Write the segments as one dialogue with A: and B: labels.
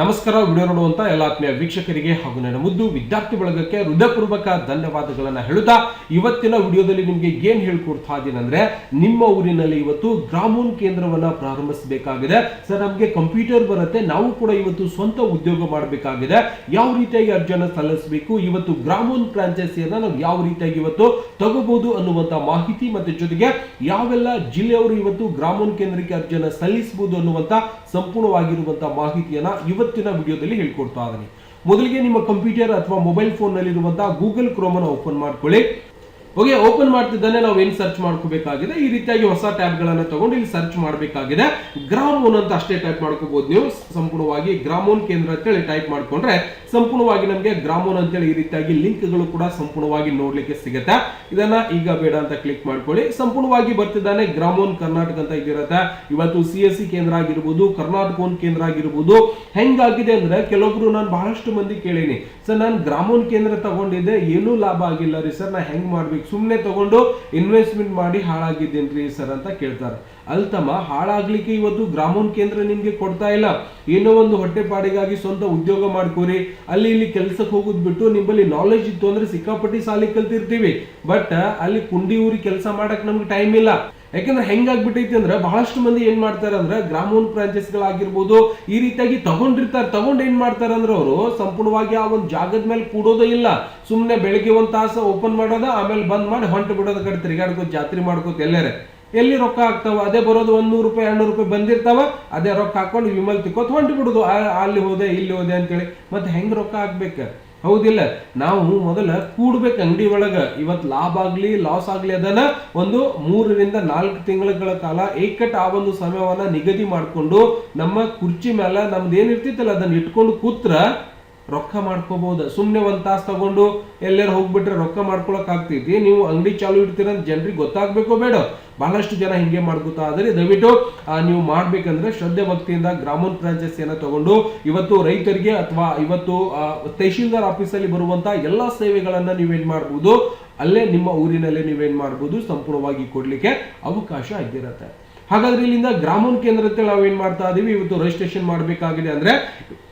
A: ನಮಸ್ಕಾರ, ವಿಡಿಯೋ ನೋಡುವಂತ ಎಲ್ಲ ಆತ್ಮೀಯ ವೀಕ್ಷಕರಿಗೆ ಹಾಗೂ ನನ್ನ ಮುದ್ದು ವಿದ್ಯಾರ್ಥಿ ಬಳಗಕ್ಕೆ ಹೃದಯಪೂರ್ವಕ ಧನ್ಯವಾದಗಳನ್ನ ಹೇಳುತ್ತಾ ಇವತ್ತಿನ ವಿಡಿಯೋದಲ್ಲಿ ನಿಮಗೆ ಏನ್ ಹೇಳ್ಕೊಡ್ತಾ ಇದ್ದೀನಂದ್ರೆ ನಿಮ್ಮ ಊರಿನಲ್ಲಿ ಇವತ್ತು ಗ್ರಾಮೋನ್ ಕೇಂದ್ರವನ್ನ ಪ್ರಾರಂಭಿಸಬೇಕಾಗಿದೆ. ಸರ್, ನಮಗೆ ಕಂಪ್ಯೂಟರ್ ಬರುತ್ತೆ, ನಾವು ಕೂಡ ಇವತ್ತು ಸ್ವಂತ ಉದ್ಯೋಗ ಮಾಡಬೇಕಾಗಿದೆ. ಯಾವ ರೀತಿಯಾಗಿ ಅರ್ಜಿಯನ್ನ ಸಲ್ಲಿಸಬೇಕು, ಇವತ್ತು ಗ್ರಾಮೋನ್ ಫ್ರಾಂಚೈಸಿಯನ್ನ ನಾವು ಯಾವ ರೀತಿಯಾಗಿ ಇವತ್ತು ತಗೋಬಹುದು ಅನ್ನುವಂತ ಮಾಹಿತಿ ಮತ್ತೆ ಜೊತೆಗೆ ಯಾವೆಲ್ಲ ಜಿಲ್ಲೆಯವರು ಇವತ್ತು ಗ್ರಾಮೋನ್ ಕೇಂದ್ರಕ್ಕೆ ಅರ್ಜಿಯನ್ನ ಸಲ್ಲಿಸಬಹುದು ಅನ್ನುವಂತ ಸಂಪೂರ್ಣವಾಗಿರುವಂತಹ ಮಾಹಿತಿಯನ್ನ ಇವತ್ತಿನ ವಿಡಿಯೋದಲ್ಲಿ ಹೇಳ್ಕೊಡ್ತಾ ಇದ್ದೀನಿ ಮೊದಲಿಗೆ ನಿಮ್ಮ ಕಂಪ್ಯೂಟರ್ ಅಥವಾ ಮೊಬೈಲ್ ಫೋನ್ ನಲ್ಲಿರುವಂತಹ ಗೂಗಲ್ ಕ್ರೋಮ್ ಅನ್ನು ಓಪನ್ ಮಾಡ್ಕೊಳ್ಳಿ. ಓಕೆ ಓಪನ್ ಮಾಡ್ತಿದ್ದಾನೆ ನಾವು ಏನ್ ಸರ್ಚ್ ಮಾಡ್ಕೋಬೇಕಾಗಿದೆ? ಈ ರೀತಿಯಾಗಿ ಹೊಸ ಟ್ಯಾಬ್ ಗಳನ್ನ ತಗೊಂಡು ಇಲ್ಲಿ ಸರ್ಚ್ ಮಾಡಬೇಕಾಗಿದೆ. ಗ್ರಾಮೋನ್ ಅಂತ ಅಷ್ಟೇ ಟೈಪ್ ಮಾಡ್ಕೋಬಹುದು ನೀವು. ಸಂಪೂರ್ಣವಾಗಿ ಗ್ರಾಮೋನ್ ಕೇಂದ್ರ ಅಂತೇಳಿ ಟೈಪ್ ಮಾಡ್ಕೊಂಡ್ರೆ ಸಂಪೂರ್ಣವಾಗಿ ನಮಗೆ ಗ್ರಾಮೋನ್ ಅಂತೇಳಿ ಈ ರೀತಿಯಾಗಿ ಲಿಂಕ್ಗಳು ಕೂಡ ಸಂಪೂರ್ಣವಾಗಿ ನೋಡ್ಲಿಕ್ಕೆ ಸಿಗುತ್ತೆ. ಇದನ್ನ ಈಗ ಬೇಡ ಅಂತ ಕ್ಲಿಕ್ ಮಾಡ್ಕೊಳ್ಳಿ. ಸಂಪೂರ್ಣವಾಗಿ ಬರ್ತಿದ್ದಾನೆ ಗ್ರಾಮೋನ್ ಕರ್ನಾಟಕ ಅಂತ ಇದಿರುತ್ತೆ. ಇವತ್ತು ಸಿ ಎಸ್ ಸಿ ಕೇಂದ್ರ ಆಗಿರ್ಬೋದು, ಕರ್ನಾಟಕ ಒಂದು ಕೇಂದ್ರ ಆಗಿರ್ಬೋದು. ಹೆಂಗಾಗಿದೆ ಅಂದ್ರೆ ಕೆಲವೊಬ್ರು ನಾನು ಬಹಳಷ್ಟು ಮಂದಿ ಕೇಳೀನಿ. ಸರ್, ನಾನು ಗ್ರಾಮೋನ್ ಕೇಂದ್ರ ತಗೊಂಡಿದ್ದೆ, ಏನೂ ಲಾಭ ಆಗಿಲ್ಲ ರೀ ಸರ್, ನಾ ಹೆಂಗ್ ಮಾಡ್ಬೇಕು? ಸುಮ್ಮನೆ ತಗೊಂಡು ಇನ್ವೆಸ್ಟ್ಮೆಂಟ್ ಮಾಡಿ ಹಾಳಾಗಿದ್ದೇನ್ರಿ ಸರ್ ಅಂತ ಕೇಳ್ತಾರೆ. ಅಲ್ತಮ್ಮ, ಹಾಳಾಗ್ಲಿಕ್ಕೆ ಇವತ್ತು ಗ್ರಾಮೋನ್ ಕೇಂದ್ರ ನಿಮ್ಗೆ ಕೊಡ್ತಾ ಇಲ್ಲ. ಏನೋ ಒಂದು ಹೊಟ್ಟೆಪಾಡಿಗಾಗಿ ಸ್ವಂತ ಉದ್ಯೋಗ ಮಾಡ್ಕೋರಿ. ಅಲ್ಲಿ ಇಲ್ಲಿ ಕೆಲ್ಸಕ್ಕೆ ಹೋಗೋದ್ ಬಿಟ್ಟು ನಿಮ್ಮಲ್ಲಿ ನಾಲೆಜ್ ಇತ್ತು ಅಂದ್ರೆ ಸಿಕ್ಕಾಪಟ್ಟಿ ಸಾಲಿ ಕಲ್ತಿರ್ತೀವಿ. ಬಟ್ ಅಲ್ಲಿ ಕುಂಡಿ ಊರಿ ಕೆಲಸ ಮಾಡಕ್ ನಮ್ಗೆ ಟೈಮ್ ಇಲ್ಲ. ಯಾಕಂದ್ರೆ ಹೆಂಗಾಗ್ಬಿಟ್ಟೈತಿ ಅಂದ್ರೆ ಬಹಳಷ್ಟು ಮಂದಿ ಏನ್ ಮಾಡ್ತಾರೆ ಅಂದ್ರೆ ಗ್ರಾಮೋನ್ ಫ್ರಾಂಚೈಸ್ ಗಳಾಗಿರ್ಬೋದು ಈ ರೀತಿಯಾಗಿ ತಗೊಂಡಿರ್ತಾರೆ, ತಗೊಂಡ್ ಏನ್ ಮಾಡ್ತಾರೆ ಅಂದ್ರೆ ಅವರು ಸಂಪೂರ್ಣವಾಗಿ ಆ ಒಂದು ಜಾಗದ ಮೇಲೆ ಕೂಡೋದೇ ಇಲ್ಲ. ಸುಮ್ಮನೆ ಬೆಳಿಗ್ಗೆ ಒಂದ್ ತಾಸು ಓಪನ್ ಮಾಡೋದ, ಆಮೇಲೆ ಬಂದ್ ಮಾಡಿ ಹೊಂಟು ಬಿಡೋದ ಕಡೆ ತಿರುಗಾಡ್ಕೋತ ಜಾತ್ರೆ ಮಾಡ್ಕೋತ ಎಲ್ಲರೇ. ಎಲ್ಲಿ ರೊಕ್ಕ ಆಗ್ತಾವ ಅದೇ ಬರೋದು ಒಂದ್ ನೂರು ರೂಪಾಯಿ, ಎರಡ್ನೂರು ರೂಪಾಯಿ ಬಂದಿರ್ತಾವ, ಅದೇ ರೊಕ್ಕ ಹಾಕೊಂಡು ವಿಮಲ್ ತಿಕ್ಕೋತ್ ಹೊಂಟು ಬಿಡುದು. ಅಲ್ಲಿ ಹೋದೆ, ಇಲ್ಲಿ ಹೋದೆ ಅಂತೇಳಿ. ಮತ್ತೆ ಹೆಂಗ್ ರೊಕ್ಕ ಹಾಕ್ಬೇಕು? ಹೌದಿಲ್ಲ. ನಾವು ಮೊದಲ ಕೂಡ್ಬೇಕು ಅಂಗಡಿ ಒಳಗ. ಇವತ್ ಲಾಭ ಆಗ್ಲಿ ಲಾಸ್ ಆಗ್ಲಿ ಅದನ್ನ ಒಂದು ಮೂರರಿಂದ ನಾಲ್ಕು ತಿಂಗಳ ಕಾಲ ಏಕಟ್ ಆ ಒಂದು ಸಮಯವನ್ನ ನಿಗದಿ ಮಾಡ್ಕೊಂಡು ನಮ್ಮ ಕುರ್ಚಿ ಮೇಲೆ ನಮ್ದು ಏನಿರ್ತಿತ್ತಲ್ಲ ಅದನ್ನ ಇಟ್ಕೊಂಡು ಕೂತ್ರ ರೊಕ್ಕ ಮಾಡ್ಕೋಬಹುದು ಸುಮ್ಮನೆ ಒಂದ್ ತಾಸು ತಗೊಂಡು ಎಲ್ಲರೂ ಹೋಗ್ಬಿಟ್ರೆ ರೊಕ್ಕ ಮಾಡ್ಕೊಳಕ್ ಆಗ್ತೈತಿ ನೀವು ಅಂಗಡಿ ಚಾಲು ಇಡ್ತೀರ ಅಂತ ಜನರಿಗೆ ಗೊತ್ತಾಗ್ಬೇಕು ಬೇಡ? ಬಹಳಷ್ಟು ಜನ ಹಿಂಗೆ ಮಾಡ್ಕೋತಾ ಆದರೆ ದಯವಿಟ್ಟು ನೀವು ಮಾಡ್ಬೇಕಂದ್ರೆ ಶ್ರದ್ಧೆ ಭಕ್ತಿಯಿಂದ ಗ್ರಾಮ ಫ್ರಾಂಚೈಸಿಯನ್ನ ತಗೊಂಡು ಇವತ್ತು ರೈತರಿಗೆ ಅಥವಾ ಇವತ್ತು ತಹಶೀಲ್ದಾರ್ ಆಫೀಸಲ್ಲಿ ಬರುವಂತ ಎಲ್ಲಾ ಸೇವೆಗಳನ್ನ ನೀವೇನ್ ಮಾಡ್ಬೋದು? ಅಲ್ಲೇ ನಿಮ್ಮ ಊರಿನಲ್ಲೇ ನೀವೇನ್ ಮಾಡ್ಬೋದು? ಸಂಪೂರ್ಣವಾಗಿ ಕೊಡ್ಲಿಕ್ಕೆ ಅವಕಾಶ ಆಗಿರುತ್ತೆ. ಹಾಗಾದ್ರೆ ಇಲ್ಲಿಂದ ಗ್ರಾಮೋನ್ ಕೇಂದ್ರ ಅಂತ ನಾವು ಏನ್ ಮಾಡ್ತಾ ಇದೀವಿ? ಇವತ್ತು ರಿಜಿಸ್ಟ್ರೇಷನ್ ಮಾಡಬೇಕಾಗಿದೆ ಅಂದ್ರೆ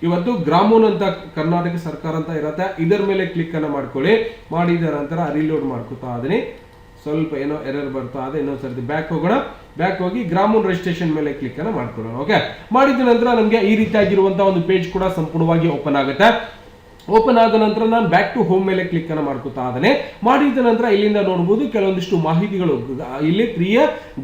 A: ಇವತ್ತು ಗ್ರಾಮೋನ್ ಅಂತ ಕರ್ನಾಟಕ ಸರ್ಕಾರ ಅಂತ ಇರತ್ತೆ. ಇದರ ಮೇಲೆ ಕ್ಲಿಕ್ ಅನ್ನ ಮಾಡ್ಕೊಳ್ಳಿ. ಮಾಡಿದ ನಂತರ ರಿಲೋಡ್ ಮಾಡ್ಕೊತಾ ಇದೀನಿ. ಸ್ವಲ್ಪ ಏನೋ ಎರರ್ ಬರ್ತಾ ಅದೇ ಇನ್ನೊಂದ್ ಸರ್ತಿ ಬ್ಯಾಕ್ ಹೋಗೋಣ. ಬ್ಯಾಕ್ ಹೋಗಿ ಗ್ರಾಮೋನ್ ರಿಜಿಸ್ಟ್ರೇಷನ್ ಮೇಲೆ ಕ್ಲಿಕ್ ಅನ್ನ ಮಾಡ್ಕೊಳ್ಳೋಣ ಓಕೆ ಮಾಡಿದ ನಂತರ ನಮಗೆ ಈ ರೀತಿಯಾಗಿರುವಂತಹ ಒಂದು ಪೇಜ್ ಕೂಡ ಸಂಪೂರ್ಣವಾಗಿ ಓಪನ್ ಆಗುತ್ತೆ. ಓಪನ್ ಆದ ನಂತರ ನಾನು ಬ್ಯಾಕ್ ಟು ಹೋಮ್ ಮೇಲೆ ಕ್ಲಿಕ್ ಅನ್ನ ಮಾಡ್ಕೊತಾ ಇದ್ದೇನೆ. ಮಾಡಿದ ನಂತರ ಇಲ್ಲಿಂದ ನೋಡಬಹುದು ಕೆಲವೊಂದಿಷ್ಟು ಮಾಹಿತಿಗಳು ಇಲ್ಲಿ ಪ್ರಿಯ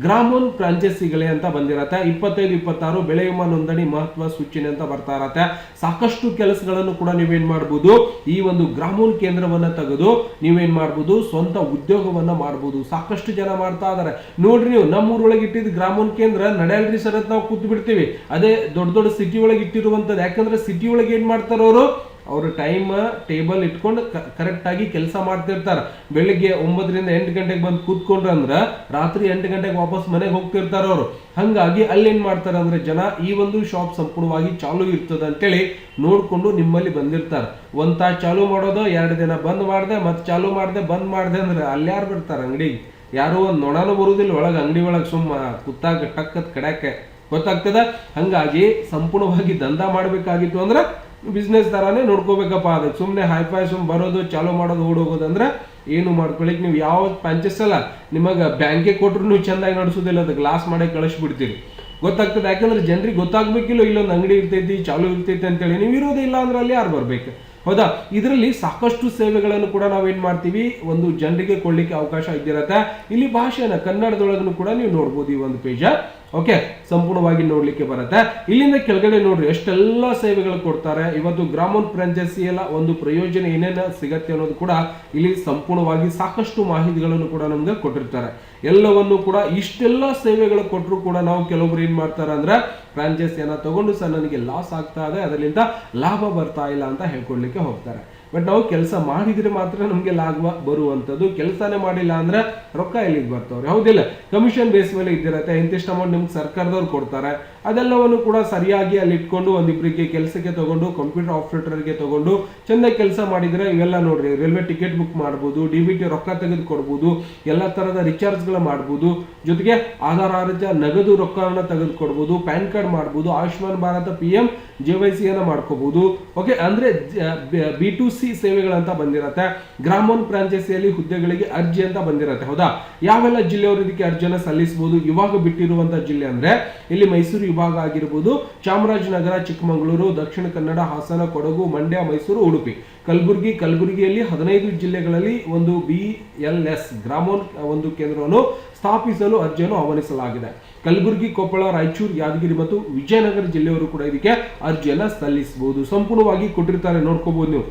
A: ಗ್ರಾಮೋನ್ ಫ್ರಾಂಚೈಸಿಗಳೇ ಅಂತ ಬಂದಿರತ್ತೆ. ಇಪ್ಪತ್ತೈದು, ಇಪ್ಪತ್ತಾರು ಬೆಳೆ ವಿಮಾ ನೋಂದಣಿ ಮಹತ್ವ ಸೂಚನೆ ಅಂತ ಬರ್ತಾ ಇರತ್ತೆ. ಸಾಕಷ್ಟು ಕೆಲಸಗಳನ್ನು ಕೂಡ ನೀವೇನ್ ಮಾಡಬಹುದು ಈ ಒಂದು ಗ್ರಾಮೋನ್ ಕೇಂದ್ರವನ್ನ ತೆಗೆದು ನೀವೇನ್ ಮಾಡಬಹುದು ಸ್ವಂತ ಉದ್ಯೋಗವನ್ನ ಮಾಡಬಹುದು ಸಾಕಷ್ಟು ಜನ ಮಾಡ್ತಾ ಇದಾರೆ ನೋಡ್ರಿ ನೀವು, ನಮ್ಮೂರೊಳಗೆ ಇಟ್ಟಿದ್ ಗ್ರಾಮೋನ್ ಕೇಂದ್ರ ನಡೆಯಲ್ರಿ ಸರ್ ನಾವು ಕೂತ್ ಬಿಡ್ತೀವಿ ಅದೇ ದೊಡ್ಡ ದೊಡ್ಡ ಸಿಟಿ ಒಳಗೆ ಇಟ್ಟಿರುವಂತದ್ದು ಯಾಕಂದ್ರೆ ಸಿಟಿ ಒಳಗೆ ಏನ್ ಮಾಡ್ತಾರ ಅವರು ಟೈಮ್ ಟೇಬಲ್ ಇಟ್ಕೊಂಡು ಕರೆಕ್ಟಾಗಿ ಕೆಲಸ ಮಾಡ್ತಿರ್ತಾರೆ ಬೆಳಿಗ್ಗೆ ಒಂಬತ್ತರಿಂದ ಎಂಟು ಗಂಟೆಗೆ ಬಂದು ಕೂತ್ಕೊಂಡ್ರೆ ಅಂದ್ರೆ ರಾತ್ರಿ ಎಂಟು ಗಂಟೆಗೆ ವಾಪಸ್ ಮನೆಗೆ ಹೋಗ್ತಿರ್ತಾರ ಅವರು. ಹಂಗಾಗಿ ಅಲ್ಲಿ ಏನ್ ಮಾಡ್ತಾರೆ ಅಂದ್ರೆ ಜನ ಈ ಒಂದು ಶಾಪ್ ಸಂಪೂರ್ಣವಾಗಿ ಚಾಲು ಇರ್ತದೆ ಅಂತೇಳಿ ನೋಡ್ಕೊಂಡು ನಿಮ್ಮಲ್ಲಿ ಬಂದಿರ್ತಾರೆ. ಒಂದು ತಾಸು ಚಾಲು ಮಾಡೋದು, ಎರಡು ದಿನ ಬಂದ್ ಮಾಡ್ದೆ, ಮತ್ತೆ ಚಾಲು ಮಾಡ್ದೆ, ಬಂದ್ ಮಾಡ್ದೆ ಅಂದ್ರೆ ಅಲ್ಲಿ ಯಾರು ಬರ್ತಾರೆ ಅಂಗಡಿಗೆ ಯಾರು ಒಂದ್ ನೊಣನೂ ಬರುದಿಲ್ಲ ಒಳಗೆ, ಅಂಗಡಿ ಒಳಗೆ ಸುಮ್ಮ ಕುತ್ತಾಗ ಟಕ್ಕತ್ ಕಡ್ಯಾಕೆ ಗೊತ್ತಾಗ್ತದ? ಹಂಗಾಗಿ ಸಂಪೂರ್ಣವಾಗಿ ದಂಧ ಮಾಡಬೇಕಾಗಿತ್ತು ಅಂದ್ರೆ ಬಿಸ್ನೆಸ್ ತರಾನೇ ನೋಡ್ಕೋಬೇಕಪ್ಪ. ಅದಕ್ಕೆ ಸುಮ್ಮನೆ ಹೈಫೈ ಸುಮ್ ಬರೋದು, ಚಾಲೂ ಮಾಡೋದು ಓಡೋಗೋದು ಅಂದ್ರೆ ಏನು ಮಾಡ್ಕೊಳಿಕ್ ನೀವು ಯಾವ ಪಂಚಸ್ ಅಲ್ಲ, ನಿಮಗೆ ಬ್ಯಾಂಕಿಗೆ ಕೊಟ್ರು ನೀವು ಚೆಂದಾಗಿ ನಡೆಸೋದಿಲ್ಲ, ಅದು ಗ್ಲಾಸ್ ಮಾಡಿ ಕಳಿಸ್ಬಿಡ್ತೀರಿ. ಗೊತ್ತಾಗ್ತದೆ. ಯಾಕಂದ್ರೆ ಜನರಿಗೆ ಗೊತ್ತಾಗ್ಬೇಕಿಲ್ಲ, ಇಲ್ಲೊಂದು ಅಂಗಡಿ ಇರ್ತೈತಿ, ಚಾಲು ಇರ್ತೈತಿ ಅಂತೇಳಿ. ನೀವು ಇರೋದೇ ಇಲ್ಲ ಅಂದ್ರೆ ಅಲ್ಲಿ ಯಾರು ಬರ್ಬೇಕು? ಹೌದಾ? ಇದರಲ್ಲಿ ಸಾಕಷ್ಟು ಸೇವೆಗಳನ್ನು ಕೂಡ ನಾವೇನು ಮಾಡ್ತೀವಿ? ಒಂದು ಜನರಿಗೆ ಕೊಡ್ಲಿಕ್ಕೆ ಅವಕಾಶ ಇದ್ದಿರತ್ತೆ. ಇಲ್ಲಿ ಭಾಷೆನ ಕನ್ನಡದೊಳಗೂ ಕೂಡ ನೀವು ನೋಡ್ಬೋದು ಈ ಒಂದು ಪೇಜ ಓಕೆ ಸಂಪೂರ್ಣವಾಗಿ ನೋಡ್ಲಿಕ್ಕೆ ಬರುತ್ತೆ. ಇಲ್ಲಿಂದ ಕೆಳಗಡೆ ನೋಡ್ರಿ, ಎಷ್ಟೆಲ್ಲ ಸೇವೆಗಳು ಕೊಡ್ತಾರೆ. ಇವತ್ತು ಗ್ರಾಮೋನ್ ಫ್ರಾಂಚೈಸಿ ಎಲ್ಲ ಒಂದು ಪ್ರಯೋಜನ ಏನೇನು ಸಿಗತ್ತೆ ಅನ್ನೋದು ಕೂಡ ಇಲ್ಲಿ ಸಂಪೂರ್ಣವಾಗಿ ಸಾಕಷ್ಟು ಮಾಹಿತಿಗಳನ್ನು ಕೂಡ ನಮ್ಗೆ ಕೊಟ್ಟಿರ್ತಾರೆ. ಎಲ್ಲವನ್ನು ಕೂಡ ಇಷ್ಟೆಲ್ಲ ಸೇವೆಗಳು ಕೊಟ್ಟರು ಕೂಡ ನಾವು ಕೆಲವೊಬ್ರು ಏನ್ ಮಾಡ್ತಾರೆ ಅಂದ್ರೆ, ಫ್ರಾಂಚೈಸಿಯನ್ನ ತಗೊಂಡು ಸರ್ ನನಗೆ ಲಾಸ್ ಆಗ್ತಾ ಇದೆ, ಅದರಿಂದ ಲಾಭ ಬರ್ತಾ ಇಲ್ಲ ಅಂತ ಹೇಳ್ಕೊಡ್ಲಿಕ್ಕೆ ಹೋಗ್ತಾರೆ. ಬಟ್ ನಾವು ಕೆಲಸ ಮಾಡಿದ್ರೆ ಮಾತ್ರ ನಮಗೆ ಲಾಭ ಬರುವಂಥದ್ದು. ಕೆಲಸನೇ ಮಾಡಿಲ್ಲ ಅಂದ್ರೆ ರೊಕ್ಕ ಎಲ್ಲಿಗೆ ಬರ್ತವ್ರಿ? ಹೌದಿಲ್ಲ. ಕಮಿಷನ್ ಬೇಸ್ ಮೇಲೆ ಇದ್ದಿರತ್ತೆ, ಇಂತಿಷ್ಟು ಅಮೌಂಟ್ ನಿಮ್ಗೆ ಸರ್ಕಾರದವ್ರು ಕೊಡ್ತಾರೆ. ಅದೆಲ್ಲವನ್ನು ಕೂಡ ಸರಿಯಾಗಿ ಅಲ್ಲಿ ಇಟ್ಕೊಂಡು ಒಂದಿಬ್ಬರಿಗೆ ಕೆಲಸಕ್ಕೆ ತಗೊಂಡು ಕಂಪ್ಯೂಟರ್ ಆಪರೇಟರ್ಗೆ ತಗೊಂಡು ಚೆಂದ ಕೆಲಸ ಮಾಡಿದ್ರೆ ಇವೆಲ್ಲ ನೋಡ್ರಿ ರೈಲ್ವೆ ಟಿಕೆಟ್ ಬುಕ್ ಮಾಡ್ಬೋದು ಡಿ ಬಿ ಟಿ ರೊಕ್ಕ ತೆಗೆದು ಕೊಡ್ಬೋದು, ಎಲ್ಲ ತರದ ರಿಚಾರ್ಜ್ಗಳು ಮಾಡ್ಬೋದು. ಜೊತೆಗೆ ಆಧಾರ್ ಆರೋಗ್ಯ ನಗದು ರೊಕ್ಕವನ್ನು ತೆಗೆದುಕೊಡ್ಬೋದು ಪ್ಯಾನ್ ಕಾರ್ಡ್ ಮಾಡ್ಬೋದು, Ayushman Bharat P M J Y ಸಿಯನ್ನು ಮಾಡ್ಕೋಬಹುದು. ಓಕೆ ಅಂದ್ರೆ ಬಿ ಟು ಸಿ ಸೇವೆಗಳಂತ ಬಂದಿರತ್ತೆ. ಗ್ರಾಮೋನ್ ಫ್ರಾಂಚೈಸಿಯಲ್ಲಿ ಹುದ್ದೆಗಳಿಗೆ ಅರ್ಜಿ ಅಂತ ಬಂದಿರತ್ತೆ, ಹೌದಾ? ಯಾವೆಲ್ಲ ಜಿಲ್ಲೆಯವರು ಇದಕ್ಕೆ ಅರ್ಜಿಯನ್ನ ಸಲ್ಲಿಸಬಹುದು? ಇವಾಗ ಬಿಟ್ಟಿರುವಂತಹ ಜಿಲ್ಲೆ ಅಂದ್ರೆ, ಇಲ್ಲಿ ಮೈಸೂರು ವಿಭಾಗ ಆಗಿರ್ಬೋದು. ಚಾಮರಾಜನಗರ, ಚಿಕ್ಕಮಗಳೂರು, ದಕ್ಷಿಣ ಕನ್ನಡ, ಹಾಸನ, ಕೊಡಗು, ಮಂಡ್ಯ, ಮೈಸೂರು, ಉಡುಪಿ. ಕಲಬುರಗಿ, ಕಲಬುರಗಿಯಲ್ಲಿ ಹದಿನೈದು ಜಿಲ್ಲೆಗಳಲ್ಲಿ ಒಂದು ಬಿ ಎಲ್ ಎಸ್ ಗ್ರಾಮೋನ್ ಒಂದು ಕೇಂದ್ರವನ್ನು ಸ್ಥಾಪಿಸಲು ಅರ್ಜಿಯನ್ನು ಆಹ್ವಾನಿಸಲಾಗಿದೆ. ಕಲಬುರಗಿ, ಕೊಪ್ಪಳ, ರಾಯಚೂರು, ಯಾದಗಿರಿ ಮತ್ತು ವಿಜಯನಗರ ಜಿಲ್ಲೆಯವರು ಕೂಡ ಇದಕ್ಕೆ ಅರ್ಜಿಯನ್ನು ಸಲ್ಲಿಸಬಹುದು. ಸಂಪೂರ್ಣವಾಗಿ ಕೊಟ್ಟಿರ್ತಾರೆ ನೋಡ್ಕೋಬಹುದು ನೀವು.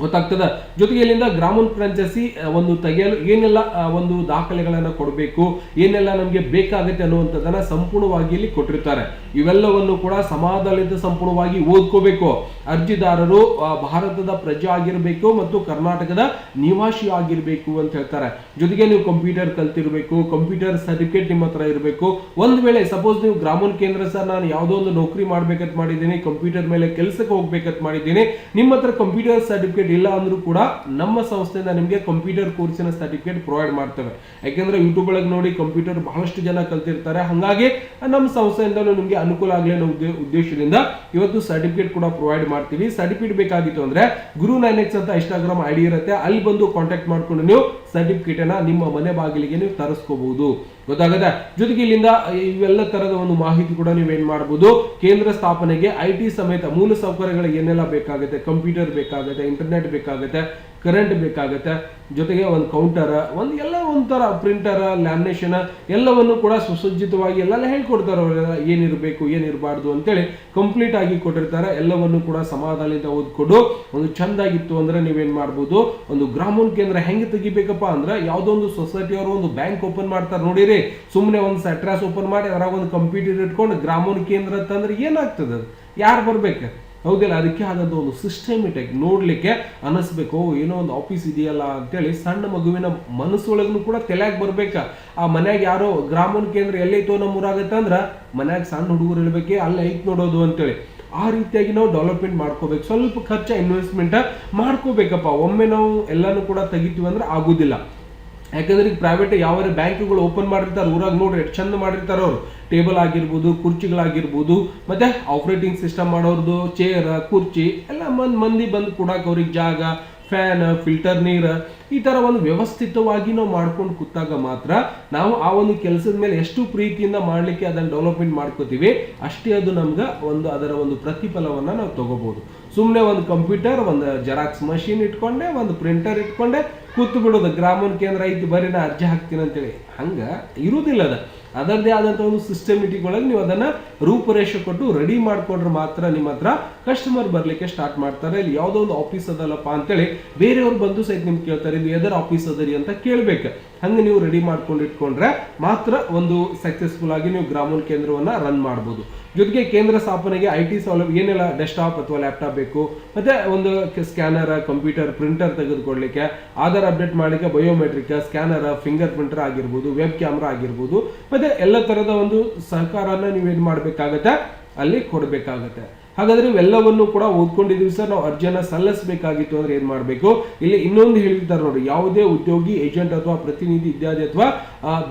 A: ಗೊತ್ತಾಗ್ತದ. ಜೊತೆಗೆ ಇಲ್ಲಿಂದ ಗ್ರಾಮನ್ ಫ್ರಾಂಚೈಸಿ ಒಂದು ತೆಗೆಯಲು ಏನೆಲ್ಲ ಒಂದು ದಾಖಲೆಗಳನ್ನ ಕೊಡಬೇಕು, ಏನೆಲ್ಲ ನಮಗೆ ಬೇಕಾಗುತ್ತೆ ಅನ್ನುವಂಥದ್ದನ್ನ ಸಂಪೂರ್ಣವಾಗಿ ಇಲ್ಲಿ ಕೊಟ್ಟಿರ್ತಾರೆ. ಇವೆಲ್ಲವನ್ನು ಕೂಡ ಸಮಾಧಾನದಿಂದ ಸಂಪೂರ್ಣವಾಗಿ ಓದ್ಕೋಬೇಕು. ಅರ್ಜಿದಾರರು ಭಾರತದ ಪ್ರಜೆ ಆಗಿರಬೇಕು ಮತ್ತು ಕರ್ನಾಟಕದ ನಿವಾಸಿ ಆಗಿರಬೇಕು ಅಂತ ಹೇಳ್ತಾರೆ. ಜೊತೆಗೆ ನೀವು ಕಂಪ್ಯೂಟರ್ ಕಲ್ತಿರಬೇಕು, ಕಂಪ್ಯೂಟರ್ ಸರ್ಟಿಫಿಕೇಟ್ ನಿಮ್ಮ ಹತ್ರ ಇರಬೇಕು. ಒಂದ್ ವೇಳೆ, ಸಪೋಸ್ ನೀವು ಗ್ರಾಮೀಣ ಕೇಂದ್ರ ಸರ್, ನಾನು ಯಾವುದೋ ಒಂದು ನೌಕರಿ ಮಾಡ್ಬೇಕಂತ ಮಾಡಿದ್ದೀನಿ, ಕಂಪ್ಯೂಟರ್ ಮೇಲೆ ಕೆಲಸಕ್ಕೆ ಹೋಗ್ಬೇಕಂತ ಮಾಡಿದ್ದೀನಿ, ನಿಮ್ಮ ಹತ್ರ ಕಂಪ್ಯೂಟರ್ ಸರ್ಟಿಫಿಕೇಟ್ ಇಲ್ಲ ಅಂದ್ರೂ ಕೂಡ ನಮ್ಮ ಸಂಸ್ಥೆಯಿಂದ ನಿಮಗೆ ಕಂಪ್ಯೂಟರ್ ಕೋರ್ಸಿನ ಸರ್ಟಿಫಿಕೇಟ್ ಪ್ರೊವೈಡ್ ಮಾಡ್ತೇವೆ. ಯಾಕೆಂದ್ರೆ ಯೂಟ್ಯೂಬ್ ಒಳಗೆ ನೋಡಿ ಕಂಪ್ಯೂಟರ್ ಬಹಳಷ್ಟು ಜನ ಕಲ್ತಿರ್ತಾರೆ. ಹಾಗಾಗಿ ನಮ್ಮ ಸಂಸ್ಥೆಯಿಂದಲೂ ನಿಮಗೆ ಅನುಕೂಲ ಆಗಲಿ ಅನ್ನೋ ಉದ್ದೇ- ಉದ್ದೇಶದಿಂದ ಇವತ್ತು ಸರ್ಟಿಫಿಕೇಟ್ ಕೂಡ ಪ್ರೊವೈಡ್ ಮಾಡ್ತೀವಿ. ಸರ್ಟಿಫಿಕೇಟ್ ಬೇಕಾಗಿತ್ತು ಅಂದ್ರೆ ಗುರು ನೈನ್ ಎಕ್ಸ್ ಅಂತ ಇನ್ಸ್ಟಾಗ್ರಾಮ್ ಐಡಿ ಇರುತ್ತೆ. ಅಲ್ಲಿ ಬಂದು ಕಾಂಟ್ಯಾಕ್ಟ್ ಮಾಡ್ಕೊಂಡು ನೀವು ಸರ್ಟಿಫಿಕೇಟ್ ಅನ್ನ ನಿಮ್ಮ ಮನೆ ಬಾಗಿಲಿಗೆ ನೀವು ತರಿಸ್ಕೋಬಹುದು. ಗೊತ್ತಾಗುತ್ತೆ ಜೊತೆಗೆ ಇಲ್ಲಿಂದ ಇವೆಲ್ಲ ತರದ ಒಂದು ಮಾಹಿತಿ ಕೂಡ ನೀವು ಏನ್ ಮಾಡಬಹುದು ಕೇಂದ್ರ ಸ್ಥಾಪನೆಗೆ ಐ ಸಮೇತ ಮೂಲ ಸೌಕರ್ಯಗಳು ಏನೆಲ್ಲ ಬೇಕಾಗುತ್ತೆ? ಕಂಪ್ಯೂಟರ್ ಬೇಕಾಗುತ್ತೆ ಇಂಟರ್ನೆಟ್ ಬೇಕಾಗುತ್ತೆ. ಕರೆಂಟ್ ಬೇಕಾಗುತ್ತೆ. ಜೊತೆಗೆ ಒಂದು ಕೌಂಟರ್ ಒಂದು ಎಲ್ಲ ಒಂಥರ ಪ್ರಿಂಟರ್ ಲ್ಯಾಮಿನೇಷನ್ ಎಲ್ಲವನ್ನು ಕೂಡ ಸುಸಜ್ಜಿತವಾಗಿ ಎಲ್ಲ ಹೇಳ್ಕೊಡ್ತಾರೆ ಅವರೆಲ್ಲ. ಏನಿರಬೇಕು, ಏನಿರಬಾರ್ದು ಅಂತೇಳಿ ಕಂಪ್ಲೀಟ್ ಆಗಿ ಕೊಟ್ಟಿರ್ತಾರೆ. ಎಲ್ಲವನ್ನು ಕೂಡ ಸಮಾಧಾನದಿಂದ ಓದ್ಕೊಂಡು ಒಂದು ಚಂದಾಗಿತ್ತು ಅಂದ್ರೆ ನೀವೇನು ಮಾಡ್ಬೋದು? ಒಂದು ಗ್ರಾಮೀಣ ಕೇಂದ್ರ ಹೆಂಗೆ ತೆಗಿಬೇಕಪ್ಪ ಅಂದ್ರೆ ಯಾವುದೋ ಒಂದು ಸೊಸೈಟಿ ಅವರು ಒಂದು ಬ್ಯಾಂಕ್ ಓಪನ್ ಮಾಡ್ತಾರೆ ನೋಡಿರಿ. ಸುಮ್ಮನೆ ಒಂದು ಸೆಟ್ರಾಸ್ ಓಪನ್ ಮಾಡಿ, ಅದರಾಗ ಒಂದು ಕಂಪ್ಯೂಟರ್ ಇಟ್ಕೊಂಡು ಗ್ರಾಮೀಣ ಕೇಂದ್ರ ಅಂತಂದ್ರೆ ಏನಾಗ್ತದೆ? ಯಾರು ಬರ್ಬೇಕು? ಹೌದಿಲ್ಲ, ಅದಕ್ಕೆ ಆದಂಥ ಒಂದು ಸಿಸ್ಟಮೆಟಿಕ್ ನೋಡ್ಲಿಕ್ಕೆ ಅನಿಸ್ಬೇಕು. ಏನೋ ಒಂದು ಆಫೀಸ್ ಇದೆಯಲ್ಲ ಅಂತೇಳಿ ಸಣ್ಣ ಮಗುವಿನ ಮನಸ್ಸೊಳಗೂ ಕೂಡ ತಲೆಯಾಗಿ ಬರ್ಬೇಕ. ಆ ಮನ್ಯಾಗ ಯಾರೋ ಗ್ರಾಮೀಣ ಕೇಂದ್ರ ಎಲ್ಲೈತೋ ನಮ್ಮ ಊರಾಗತ್ತೆ ಅಂದ್ರ ಮನ್ಯಾಗ ಸಣ್ಣ ಹುಡುಗರು ಇರ್ಬೇಕೆ, ಅಲ್ಲಿ ಐತ್ ನೋಡೋದು ಅಂತೇಳಿ. ಆ ರೀತಿಯಾಗಿ ನಾವು ಡೆವಲಪ್ಮೆಂಟ್ ಮಾಡ್ಕೋಬೇಕು. ಸ್ವಲ್ಪ ಖರ್ಚು ಇನ್ವೆಸ್ಟ್ಮೆಂಟ್ ಮಾಡ್ಕೋಬೇಕಪ್ಪ. ಒಮ್ಮೆ ನಾವು ಎಲ್ಲಾನು ಕೂಡ ತೆಗಿತೀವಿ ಅಂದ್ರೆ ಆಗುದಿಲ್ಲ. ಯಾಕಂದ್ರೆ ಈಗ ಪ್ರೈವೇಟ್ ಯಾವ ಬ್ಯಾಂಕ್ಗಳು ಓಪನ್ ಮಾಡಿರ್ತಾರೆ, ಊರಾಗ ನೋಡ್ರಿ ಎಷ್ಟು ಚಂದ ಮಾಡಿರ್ತಾರೆ ಅವರು. ಟೇಬಲ್ ಆಗಿರ್ಬೋದು, ಕುರ್ಚಿಗಳಾಗಿರ್ಬೋದು, ಮತ್ತೆ ಆಪರೇಟಿಂಗ್ ಸಿಸ್ಟಮ್ ಮಾಡೋರ್ದು ಚೇರ್ ಕುರ್ಚಿ, ಎಲ್ಲ ಮಂದಿ ಮಂದಿ ಬಂದು ಕೊಡಕ್ಕೆ ಅವ್ರಿಗೆ ಜಾಗ ಫ್ಯಾನ್ ಫಿಲ್ಟರ್ ನೀರು, ಈ ತರ ಒಂದು ವ್ಯವಸ್ಥಿತವಾಗಿ ನಾವು ಮಾಡ್ಕೊಂಡು ಕೂತಾಗ ಮಾತ್ರ ನಾವು ಆ ಒಂದು ಕೆಲಸದ ಮೇಲೆ ಎಷ್ಟು ಪ್ರೀತಿಯಿಂದ ಮಾಡ್ಲಿಕ್ಕೆ ಅದನ್ನ ಡೆವಲಪ್ಮೆಂಟ್ ಮಾಡ್ಕೋತೀವಿ, ಅಷ್ಟೇ ಅದು ನಮ್ಗೆ ಒಂದು ಅದರ ಒಂದು ಪ್ರತಿಫಲವನ್ನ ನಾವು ತಗೋಬಹುದು ಸುಮ್ಮನೆ ಒಂದು ಕಂಪ್ಯೂಟರ್ ಒಂದು ಜೆರಾಕ್ಸ್ ಮಷಿನ್ ಇಟ್ಕೊಂಡೆ, ಒಂದು ಪ್ರಿಂಟರ್ ಇಟ್ಕೊಂಡೆ ಕೂತು ಬಿಡೋದು ಗ್ರಾಮೀಣ ಕೇಂದ್ರ ಐತಿ, ಬರೀ ನಾ ಅರ್ಜಿ ಹಾಕ್ತೀನಿ ಅಂತೇಳಿ. ಹಂಗ ಇರುವುದಿಲ್ಲ ಅದ. ಅದರದೇ ಆದಂಥ ಒಂದು ಸಿಸ್ಟಮೆಟಿಕ್ ಒಳಗೆ ನೀವು ಅದನ್ನ ರೂಪರೇಷೆ ಕೊಟ್ಟು ರೆಡಿ ಮಾಡ್ಕೊಂಡ್ರೆ ಮಾತ್ರ ನಿಮ್ಮ ಹತ್ರ ಕಸ್ಟಮರ್ ಬರಲಿಕ್ಕೆ ಸ್ಟಾರ್ಟ್ ಮಾಡ್ತಾರೆ. ಇಲ್ಲಿ ಯಾವುದೋ ಒಂದು ಆಫೀಸ್ ಅದಲ್ಲಪ್ಪ ಅಂತೇಳಿ ಬೇರೆಯವ್ರು ಬಂದು ಸಹಿತ ನಿಮ್ಗೆ ಕೇಳ್ತಾರೆ, ಇದು ಎದರ್ ಆಫೀಸ್ ಅದರಿ ಅಂತ ಕೇಳ್ಬೇಕು. ಹಂಗೆ ನೀವು ರೆಡಿ ಮಾಡ್ಕೊಂಡು ಇಟ್ಕೊಂಡ್ರೆ ಮಾತ್ರ ಒಂದು ಸಕ್ಸಸ್ಫುಲ್ ಆಗಿ ನೀವು ಗ್ರಾಮೀಣ ಕೇಂದ್ರವನ್ನ ರನ್ ಮಾಡ್ಬೋದು. ಜೊತೆಗೆ ಕೇಂದ್ರ ಸ್ಥಾಪನೆಗೆ ಐ ಟಿ ಸೌಲಭ್ಯ, ಏನೆಲ್ಲ ಡೆಸ್ಕ್ಟಾಪ್ ಅಥವಾ ಲ್ಯಾಪ್ಟಾಪ್ ಬೇಕು, ಮತ್ತೆ ಒಂದು ಸ್ಕ್ಯಾನರ್ ಕಂಪ್ಯೂಟರ್ ಪ್ರಿಂಟರ್ ತೆಗೆದುಕೊಳ್ಳಿಕ್ಕೆ, ಆಧಾರ್ ಅಪ್ಡೇಟ್ ಮಾಡಲಿಕ್ಕೆ ಬಯೋಮೆಟ್ರಿಕ್ ಸ್ಕ್ಯಾನರ್ ಫಿಂಗರ್ ಪ್ರಿಂಟರ್ ಆಗಿರ್ಬೋದು ವೆಬ್ ಕ್ಯಾಮ್ರಾ ಆಗಿರ್ಬೋದು, ಮತ್ತೆ ಎಲ್ಲ ಥರದ ಒಂದು ಸಹಕಾರನ ನೀವು ಏನು ಮಾಡಬೇಕಾಗತ್ತೆ? ಅಲ್ಲಿ ಕೊಡಬೇಕಾಗತ್ತೆ. ಹಾಗಾದ್ರೆ ಇವೆಲ್ಲವನ್ನು ಕೂಡ ಓದ್ಕೊಂಡಿದ್ದೀವಿ ಸರ್. ನಾವು ಅರ್ಜಿಯನ್ನ ಸಲ್ಲಿಸಬೇಕಾಗಿತ್ತು ಅಂದ್ರೆ ಏನು ಮಾಡಬೇಕು? ಇಲ್ಲಿ ಇನ್ನೊಂದು ಹೇಳ್ತಾರೆ ನೋಡಿ, ಯಾವುದೇ ಉದ್ಯೋಗಿ, ಏಜೆಂಟ್ ಅಥವಾ ಪ್ರತಿನಿಧಿ, ಇತ್ಯಾದಿ ಅಥವಾ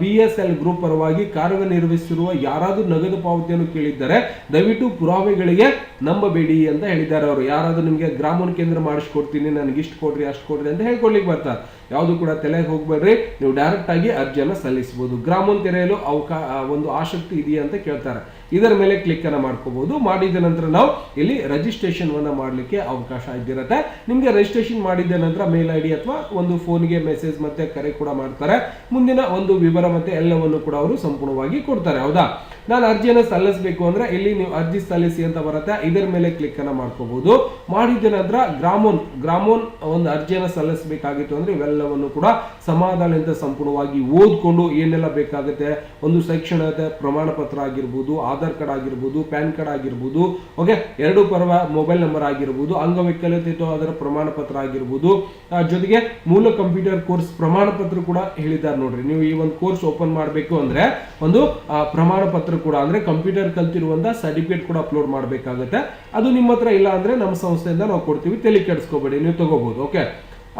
A: ಬಿ ಎಸ್ ಎಲ್ ಗ್ರೂಪ್ ಪರವಾಗಿ ಕಾರ್ಯನಿರ್ವಹಿಸಿರುವ ಯಾರಾದರೂ ನಗದು ಪಾವತಿಯನ್ನು ಕೇಳಿದ್ದಾರೆ, ದಯವಿಟ್ಟು ಪುರಾವೆಗಳಿಗೆ ನಂಬಬೇಡಿ ಅಂತ ಹೇಳಿದ್ದಾರೆ ಅವರು. ಯಾರಾದರೂ ನಿಮಗೆ ಗ್ರಾಮೀಣ ಕೇಂದ್ರ ಮಾಡಿಸ್ಕೊಡ್ತೀನಿ ನನಗೆ ಇಷ್ಟು ಕೊಡ್ರಿ, ಅಷ್ಟು ಕೊಡ್ರಿ ಅಂತ ಹೇಳ್ಕೊಡ್ಲಿಕ್ಕೆ ಬರ್ತಾರೆ. ಯಾವುದು ಕೂಡ ತಲೆಗೆ ಹೋಗ್ಬೇಡ್ರಿ. ನೀವು ಡೈರೆಕ್ಟ್ ಆಗಿ ಅರ್ಜಿಯನ್ನು ಸಲ್ಲಿಸಬಹುದು. ಗ್ರಾಮವನ್ನು ತೆರೆಯಲು ಅವಕಾ ಒಂದು ಆಸಕ್ತಿ ಇದೆಯಾ ಅಂತ ಕೇಳ್ತಾರೆ. ಇದರ ಮೇಲೆ ಕ್ಲಿಕ್ ಅನ್ನ ಮಾಡ್ಕೋಬಹುದು. ಮಾಡಿದ ನಂತರ ನಾವು ಇಲ್ಲಿ ರಿಜಿಸ್ಟ್ರೇಷನ್ ಅನ್ನು ಮಾಡಲಿಕ್ಕೆ ಅವಕಾಶ ಇದ್ದಿರತ್ತೆ. ನಿಮಗೆ ರಿಜಿಸ್ಟ್ರೇಷನ್ ಮಾಡಿದ ನಂತರ ಮೇಲ್ ಐ ಡಿ ಅಥವಾ ಒಂದು ಫೋನ್ಗೆ ಮೆಸೇಜ್ ಮತ್ತೆ ಕರೆ ಕೂಡ ಮಾಡ್ತಾರೆ. ಮುಂದಿನ ಒಂದು ವಿವರ ಮತ್ತೆ ಎಲ್ಲವನ್ನು ಕೂಡ ಅವರು ಸಂಪೂರ್ಣವಾಗಿ ಕೊಡ್ತಾರೆ. ಹೌದಾ? ನಾನು ಅರ್ಜಿಯನ್ನು ಸಲ್ಲಿಸಬೇಕು ಅಂದ್ರೆ ಇಲ್ಲಿ ನೀವು ಅರ್ಜಿ ಸಲ್ಲಿಸಿ ಅಂತ ಬರುತ್ತೆ. ಇದರ ಮೇಲೆ ಕ್ಲಿಕ್ ಅನ್ನ ಮಾಡ್ಕೋಬಹುದು. ಮಾಡಿದ ನಂತರ ಗ್ರಾಮೋನ್ ಗ್ರಾಮೋನ್ ಒಂದು ಅರ್ಜಿಯನ್ನು ಸಲ್ಲಿಸಬೇಕಾಗಿತ್ತು ಅಂದ್ರೆ ಇವೆಲ್ಲವನ್ನು ಕೂಡ ಸಮಾಧಾನದಿಂದ ಸಂಪೂರ್ಣವಾಗಿ ಓದ್ಕೊಂಡು ಏನೆಲ್ಲ ಬೇಕಾಗುತ್ತೆ, ಒಂದು ಶೈಕ್ಷಣಿಕ ಪ್ರಮಾಣ ಪತ್ರ ಆಗಿರ್ಬೋದು, ಆಧಾರ್ ಕಾರ್ಡ್ ಆಗಿರ್ಬೋದು, ಪ್ಯಾನ್ ಕಾರ್ಡ್ ಆಗಿರ್ಬೋದು ಓಕೆ ಎರಡು ಪರ್ವ ಮೊಬೈಲ್ ನಂಬರ್ ಆಗಿರ್ಬೋದು, ಅಂಗವೈಕಲ್ಯತೆ ಅದರ ಪ್ರಮಾಣ ಪತ್ರ ಆಗಿರ್ಬೋದು. ಜೊತೆಗೆ ಮೂಲ ಕಂಪ್ಯೂಟರ್ ಕೋರ್ಸ್ ಪ್ರಮಾಣ ಪತ್ರ ಕೂಡ ಹೇಳಿದ್ದಾರೆ ನೋಡ್ರಿ. ನೀವು ಈ ಒಂದು ಕೋರ್ಸ್ ಓಪನ್ ಮಾಡಬೇಕು ಅಂದ್ರೆ ಒಂದು ಪ್ರಮಾಣ ಪತ್ರ ಕೂಡ ಅಂದ್ರೆ ಕಂಪ್ಯೂಟರ್ ಕಲ್ತಿರುವಂತಹ ಸರ್ಟಿಫಿಕೇಟ್ ಕೂಡ ಅಪ್ಲೋಡ್ ಮಾಡಬೇಕಾಗುತ್ತೆ. ಅದು ನಿಮ್ಮ ಹತ್ರ ಇಲ್ಲ ಅಂದ್ರೆ ನಮ್ಮ ಸಂಸ್ಥೆಯಿಂದ ನಾವು ಕೊಡ್ತೀವಿ, ತಲೆ ಕೆಡಿಸ್ಕೋಬೇಡಿ, ನೀವು ತಗೋಬಹುದು ಓಕೆ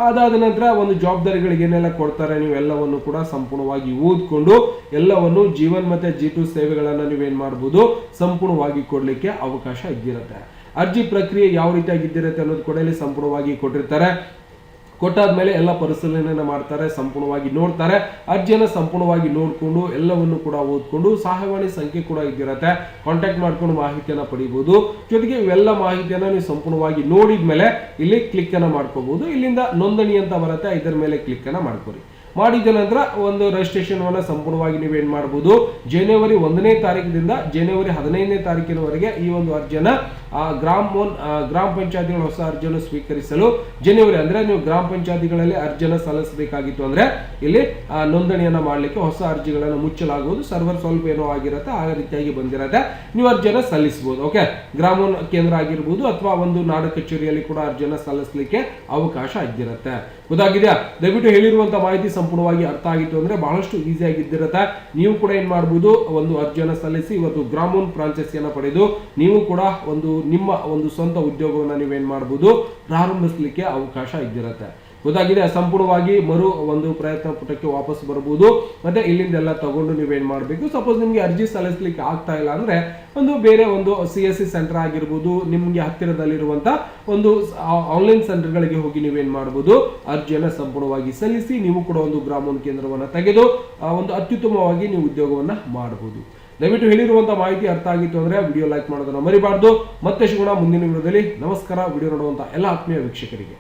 A: ಅದಾದ ನಂತರ ಒಂದು ಜವಾಬ್ದಾರಿಗಳಿಗೆ ಏನೆಲ್ಲ ಕೊಡ್ತಾರೆ ನೀವು ಎಲ್ಲವನ್ನು ಕೂಡ ಸಂಪೂರ್ಣವಾಗಿ ಓದ್ಕೊಂಡು ಎಲ್ಲವನ್ನು ಜೀವನ್ ಮತ್ತೆ ಜಿ ಟು ಸೇವೆಗಳನ್ನ ನೀವೇನ್ ಮಾಡ್ಬೋದು, ಸಂಪೂರ್ಣವಾಗಿ ಕೊಡ್ಲಿಕ್ಕೆ ಅವಕಾಶ ಇದ್ದಿರುತ್ತೆ. ಅರ್ಜಿ ಪ್ರಕ್ರಿಯೆ ಯಾವ ರೀತಿಯಾಗಿದ್ದಿರುತ್ತೆ ಅನ್ನೋದು ಕೂಡ ಇಲ್ಲಿ ಸಂಪೂರ್ಣವಾಗಿ ಕೊಟ್ಟಿರ್ತಾರೆ. ಕೊಟ್ಟಾದ್ಮೇಲೆ ಎಲ್ಲ ಪರಿಶೀಲನೆಯನ್ನು ಮಾಡ್ತಾರೆ, ಸಂಪೂರ್ಣವಾಗಿ ನೋಡ್ತಾರೆ. ಅರ್ಜಿಯನ್ನು ಸಂಪೂರ್ಣವಾಗಿ ನೋಡಿಕೊಂಡು ಎಲ್ಲವನ್ನು ಕೂಡ ಓದ್ಕೊಂಡು ಸಹಾಯವಾಣಿ ಸಂಖ್ಯೆ ಕೂಡ ಇದ್ದಿರತ್ತೆ. ಕಾಂಟ್ಯಾಕ್ಟ್ ಮಾಡ್ಕೊಂಡು ಮಾಹಿತಿಯನ್ನು ಪಡಿಬಹುದು ಜೊತೆಗೆ ಇವೆಲ್ಲ ಮಾಹಿತಿಯನ್ನು ನೀವು ಸಂಪೂರ್ಣವಾಗಿ ನೋಡಿದ ಮೇಲೆ ಇಲ್ಲಿ ಕ್ಲಿಕ್ ಅನ್ನ ಮಾಡ್ಕೋಬಹುದು ಇಲ್ಲಿಂದ ನೋಂದಣಿ ಅಂತ ಬರುತ್ತೆ. ಇದರ ಮೇಲೆ ಕ್ಲಿಕ್ ಅನ್ನ ಮಾಡ್ಕೊರಿ. ಮಾಡಿದ ನಂತರ ಒಂದು ರಿಜಿಸ್ಟ್ರೇಷನ್ ಸಂಪೂರ್ಣವಾಗಿ ಸಂಪೂರ್ಣವಾಗಿ ಏನು ಮಾಡಬಹುದು ಜನವರಿ ಒಂದನೇ ತಾರೀಕಿನಿಂದ ಜನವರಿ ಹದಿನೈದನೇ ತಾರೀಕಿನವರೆಗೆ ಈ ಒಂದು ಅರ್ಜಿಯನ್ನ ಗ್ರಾಮ ಗ್ರಾಮ ಪಂಚಾಯತಿಗಳ ಹೊಸ ಅರ್ಜಿಯನ್ನು ಸ್ವೀಕರಿಸಲು ಜನವರಿ ಅಂದ್ರೆ ನೀವು ಗ್ರಾಮ ಪಂಚಾಯತಿಗಳಲ್ಲಿ ಅರ್ಜಿಯನ್ನು ಸಲ್ಲಿಸಬೇಕಾಗಿತ್ತು ಅಂದ್ರೆ ಇಲ್ಲಿ ನೋಂದಣಿಯನ್ನು ಮಾಡಲಿಕ್ಕೆ ಹೊಸ ಅರ್ಜಿಗಳನ್ನು ಮುಚ್ಚಲಾಗುವುದು ಸರ್ವರ್ ಸ್ವಲ್ಪ ಏನೋ ಆಗಿರುತ್ತೆ, ಆ ರೀತಿಯಾಗಿ ಬಂದಿರತ್ತೆ. ನೀವು ಅರ್ಜಿಯನ್ನು ಸಲ್ಲಿಸಬಹುದು ಓಕೆ ಗ್ರಾಮ ಕೇಂದ್ರ ಆಗಿರ್ಬೋದು, ಅಥವಾ ಒಂದು ನಾಡ ಕಚೇರಿಯಲ್ಲಿ ಕೂಡ ಅರ್ಜಿಯನ್ನು ಸಲ್ಲಿಸಲಿಕ್ಕೆ ಅವಕಾಶ ಆಗಿರುತ್ತೆ ಗೊತ್ತಾಗಿದೆಯಾ? ದಯವಿಟ್ಟು ಹೇಳಿರುವಂತ ಮಾಹಿತಿ ಸಂಪೂರ್ಣವಾಗಿ ಅರ್ಥ ಆಗಿತ್ತು ಅಂದ್ರೆ ಬಹಳಷ್ಟು ಈಸಿ ಆಗಿದ್ದಿರತ್ತೆ ನೀವು ಕೂಡ ಏನ್ ಮಾಡಬಹುದು ಒಂದು ಅರ್ಜಿಯನ್ನು ಸಲ್ಲಿಸಿ, ಇವತ್ತು ಗ್ರಾಮೋನ್ ಫ್ರಾಂಚೈಸಿಯನ್ನು ಪಡೆದು, ನೀವು ಕೂಡ ಒಂದು ನಿಮ್ಮ ಒಂದು ಸ್ವಂತ ಉದ್ಯೋಗವನ್ನು ನೀವೇನ್ ಮಾಡಬಹುದು ಪ್ರಾರಂಭಿಸಲಿಕ್ಕೆ ಅವಕಾಶ ಇದ್ದಿರುತ್ತೆ. ಗೊತ್ತಾಗಿದೆ, ಸಂಪೂರ್ಣವಾಗಿ ಮರು ಒಂದು ಪ್ರಯತ್ನ ಪುಟಕ್ಕೆ ವಾಪಸ್ ಬರಬಹುದು ಮತ್ತೆ ಇಲ್ಲಿಂದ ಎಲ್ಲ ತಗೊಂಡು ನೀವೇನ್ ಮಾಡಬೇಕು? ಸಪೋಸ್ ನಿಮ್ಗೆ ಅರ್ಜಿ ಸಲ್ಲಿಸಲಿಕ್ಕೆ ಆಗ್ತಾ ಇಲ್ಲ ಅಂದ್ರೆ ಒಂದು ಬೇರೆ ಒಂದು ಸಿ ಎಸ್ ಸಿ ಸೆಂಟರ್ ಆಗಿರ್ಬೋದು, ನಿಮ್ಗೆ ಹತ್ತಿರದಲ್ಲಿರುವಂತ ಒಂದು ಆನ್ಲೈನ್ ಸೆಂಟರ್ಗಳಿಗೆ ಹೋಗಿ ನೀವೇನ್ ಮಾಡಬಹುದು ಅರ್ಜಿಯನ್ನು ಸಂಪೂರ್ಣವಾಗಿ ಸಲ್ಲಿಸಿ ನೀವು ಕೂಡ ಒಂದು ಗ್ರಾಮೋನ್ ಕೇಂದ್ರವನ್ನು ತೆಗೆದು ಒಂದು ಅತ್ಯುತ್ತಮವಾಗಿ ನೀವು ಉದ್ಯೋಗವನ್ನ ಮಾಡಬಹುದು ದಯವಿಟ್ಟು ಹೇಳಿರುವಂತಹ ಮಾಹಿತಿ ಅರ್ಥ ಆಗಿತ್ತು ಅಂದ್ರೆ ವಿಡಿಯೋ ಲೈಕ್ ಮಾಡೋದನ್ನ ಮರಿಬಾರ್ದು. ಮತ್ತೆ ಸಿಗೋಣ ಮುಂದಿನ ವಿಡಿಯೋದಲ್ಲಿ. ನಮಸ್ಕಾರ. ವಿಡಿಯೋ ನೋಡುವಂತಹ ಎಲ್ಲ ಆತ್ಮೀಯ ವೀಕ್ಷಕರಿಗೆ.